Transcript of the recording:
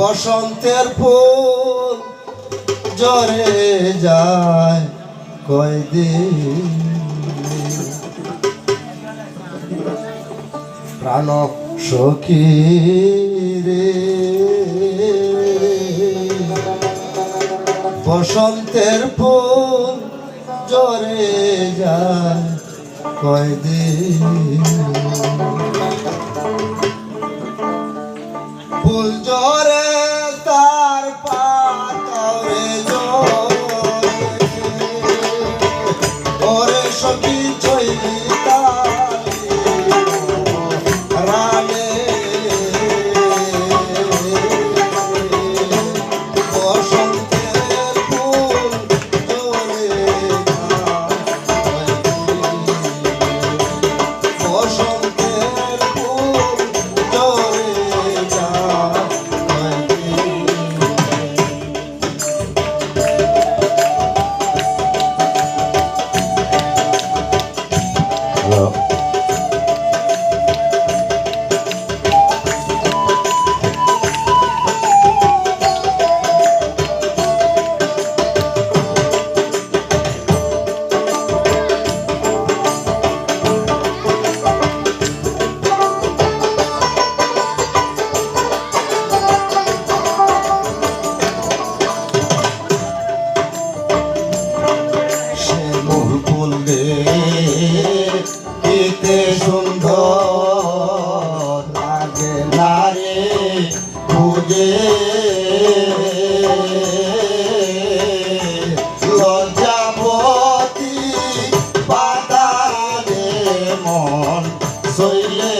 বসন্তের ফুল জরে যায় কয়দিন? প্রাণ সখী রে। বসন্তের ফুল জরে যায় কয়দিন? কেতে সুন্দর লাগে নারে খুঁজে। লজ্জাবতী পাতারে মন সইলে